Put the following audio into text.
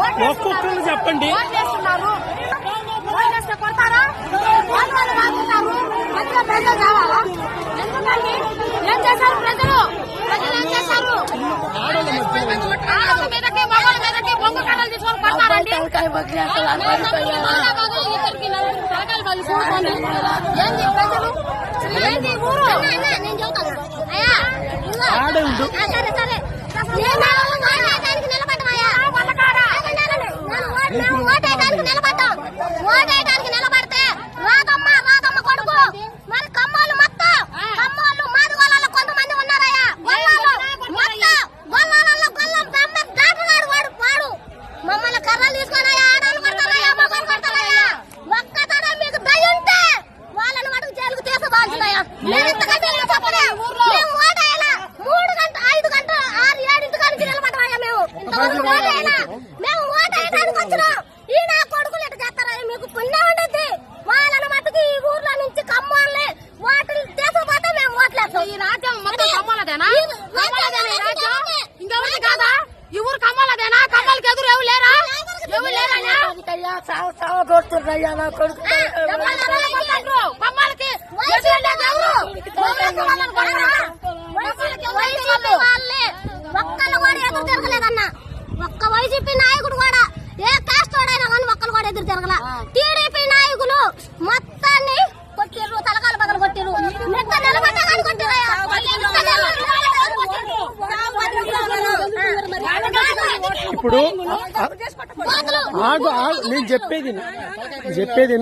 ఒక్కొక్కరు చెప్పండి. ఓట్లేస్తున్నారు ఓట్లేస్తే నిలబడ్డాం. ఓటేయడానికి నిలబడితే రాదమ్మ రాదమ్మ కొడుకు. మరి కమ్మోళ్ళు మొత్తం. కమ్మోళ్ళు మాది వాళ్ళలో కొంతమంది ఉన్నారయ్యా. గొల్లాలు మొత్తం. గొల్లాలలో గొల్లం దాటగాడు వాడు వాడు. మమ్మల్ని కర్రలు తీసుకొని ఆడవాళ్ళు కొడతారయ్యా మగవాళ్ళు కొడతారయ్యా మీకు దయ ఉంటే వాళ్ళని మటుకు జైలుకు తీసుకోవాల్సిందయ్యా నేను ఇంతకంటే మేము ఓటేయాలా? మూడు గంట ఐదు గంట ఆరు ఏడింటి కానికి నిలబడమయ్యా మేము. ఇంతవరకు ఓటేయాలా? మేము ఓటేయడానికి వచ్చినాం ఈ నా కొడుకులు ఎట్లా చేస్తారయ్యా మీకు పుణ్యం ఉండద్ది వాళ్ళని మటుకు ఈ ఊర్లో నుంచి కమ్మాలి ఓట్లు తీసుకుపోతే మేము ఓట్లేస్తాం. ఈ రాజ్యం మొత్తం కమ్మాలదేనా కమ్మాలదేనా ఈ రాజ్యం? ఇంకెవరిది కాదా? ఈ ఊరు కమ్మాలదేనా కమ్మాలకి ఎదురు ఎవరు లేరా? ఎవరు లేరయ్యా? కొడుతున్నాయ్యా నా కొడుకు కమ్మాలకి ఎవరు ఎదురు తిరగల. టీడీపీ నాయకులు మొత్తాన్ని కొట్టిర్రు తలకాల పగలు కొట్టిర్రు. ఇప్పుడు నేను చెప్పేది చెప్పేది